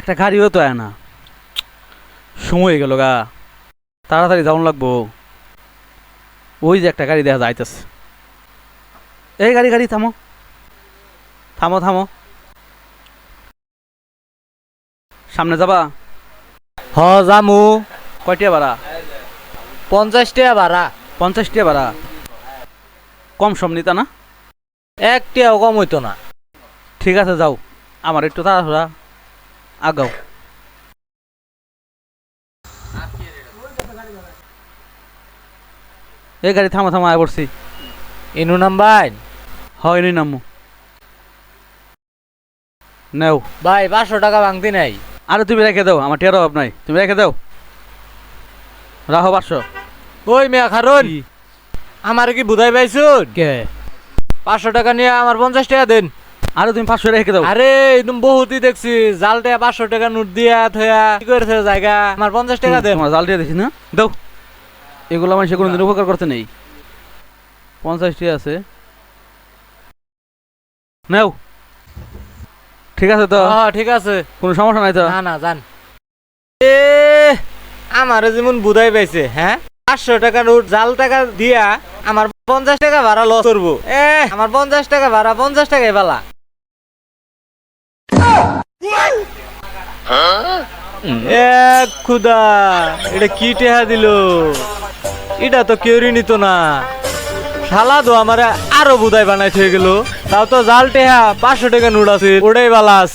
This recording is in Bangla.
একটা গাড়িও তো আয় না। সময় গেল গা। তাড়াতাড়ি যাওয়ান লাগবো। ওই যে একটা গাড়ি দেখা যাইতেছে এই গাড়ি গাড়ি থামো। থামো থামো। সামনে যাবা? হ জামু কয়টিয়া ভাড়া? পঞ্চাশ টাকা ভাড়া। পঞ্চাশটিয়া ভাড়া? কম সম নিতা না? এক টাকাও কম হইতো না। ঠিক আছে যাও। আমার একটু তাড়াহুড়া। আগাও। এই গাড়ি থামা থামা আয় পড়ছি। ইনু নাম্বার হয় নি নামু। নেও। ভাই পাঁচশো টাকা ভাঙতি নাই। আরে তুমি রেখে দাও আমার টেরো অভাব নাই। তুমি রেখে দাও। রাহো পাঁচশো। ওই মেয়া খারুন আমার কি বুধাই পাইছুন? কে? পাঁচশো টাকা নিয়ে আমার পঞ্চাশ টাকা দেন। আরে তুমি পাঁচশো রেখে দাও। আরে একদম বহুতই দেখছি। জাল টাকা পাঁচশো টাকা নোট দিয়া থয়া কি করেছে জায়গা? আমার পঞ্চাশ টাকা দেন তোমার জাল দেখি না? দাও। এগুলো মানুষ কোনোদিন উপকার করতে নেই। পঞ্চাশটি আছে। নেও। ঠিক আছে তো? হ্যাঁ ঠিক আছে। কোনো সমস্যা নাই তো? না না জান এ আমারে যেমন বুঝাই পাইছে হ্যাঁ? পাঁচশো টাকা নোট জাল টাকা দিয়া আমার পঞ্চাশ টাকা ভাড়া লস করব। এ। আমার পঞ্চাশ টাকা ভাড়া পঞ্চাশ টাকাই পালা। এক খুদা, এটা কি টেহা দিল? এটা তো কেউরি নিত না। শালা তো আমার আরও বুদায় বানাই হয়ে গেল। তাও তো জাল টেহা, পাঁচশো টাকা নোট আছে। ওটাই বালাস।